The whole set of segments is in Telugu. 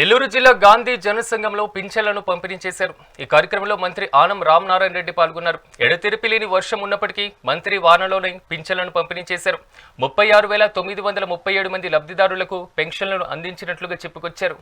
నెల్లూరు జిల్లా గాంధీ జనసంఘంలో పింఛన్లను పంపిణీ చేశారు. ఈ కార్యక్రమంలో మంత్రి ఆనం రామనారాయణ రెడ్డి పాల్గొన్నారు. ఎడతెరిపి లేని వర్షం ఉన్నప్పటికీ మంత్రి వానలోనే పింఛన్లను పంపిణీ చేశారు. ముప్పై ఆరు వేల తొమ్మిది వందల ముప్పై ఏడు మంది లబ్ధిదారులకు పెన్షన్లను అందించినట్లుగా చెప్పుకొచ్చారు.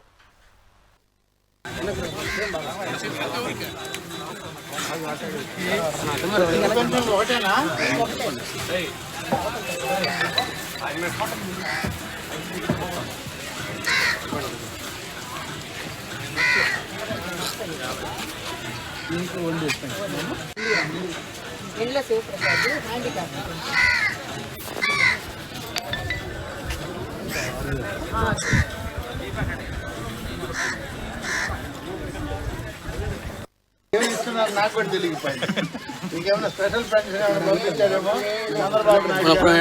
ఇండ్ల శివప్రసాద్ హ్యాండిక్యాప్. ఏమి ఇస్తున్నారు? నాకు కూడా తెలియకపోయింది. ఇంకేమైనా స్పెషల్ ఏమైనా పంపించారేమో? చంద్రబాబు నాయుడు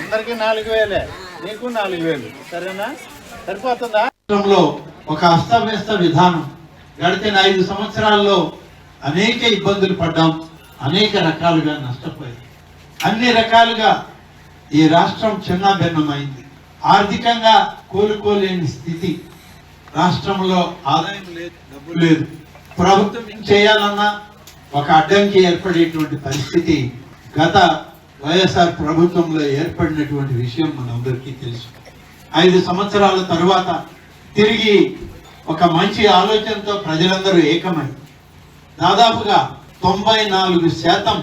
అందరికీ నాలుగు వేలే. నీకు నాలుగు వేలు. సరేనా? సరిపోతుందా? ఒక అస్తవ్యస్త విధానం. గడిచిన ఐదు సంవత్సరాల్లో అనేక ఇబ్బందులు పడ్డాం అనేక రకాలుగా నష్టపోయాం. అన్ని రకాలుగా ఈ రాష్ట్రం చిన్నాభిన్నమైంది ఆర్థికంగా కోలుకోలేని స్థితి. రాష్ట్రంలో ఆదాయం లేదు డబ్బు లేదు. ప్రభుత్వం ఏం చేయాలన్నా ఒక అడ్డంకి ఏర్పడేటువంటి పరిస్థితి గత వైఎస్ఆర్ ప్రభుత్వంలో ఏర్పడినటువంటి విషయం మనందరికీ తెలుసు. ఐదు సంవత్సరాల తరువాత తిరిగి ఒక మంచి ఆలోచనతో ప్రజలందరూ ఏకమై దాదాపుగా తొంభై నాలుగు శాతం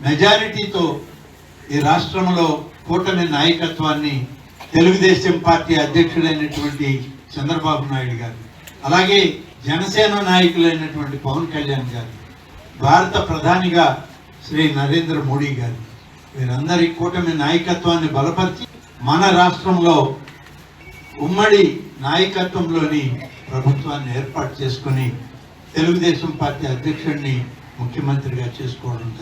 మెజారిటీతో ఈ రాష్ట్రంలో కూటమి నాయకత్వాన్ని తెలుగుదేశం పార్టీ అధ్యక్షుడైనటువంటి చంద్రబాబు నాయుడు గారు అలాగే జనసేన నాయకులైనటువంటి పవన్ కళ్యాణ్ గారు భారత ప్రధానిగా శ్రీ నరేంద్ర మోడీ గారు. వీరందరి కూటమి నాయకత్వాన్ని బలపరిచి మన రాష్ట్రంలో ఉమ్మడి నాయకత్వంలోని ప్రభుత్వాన్ని ఏర్పాటు చేసుకొని తెలుగుదేశం పార్టీ అధ్యక్షుడిని ముఖ్యమంత్రిగా చేసుకోవడం జరిగింది.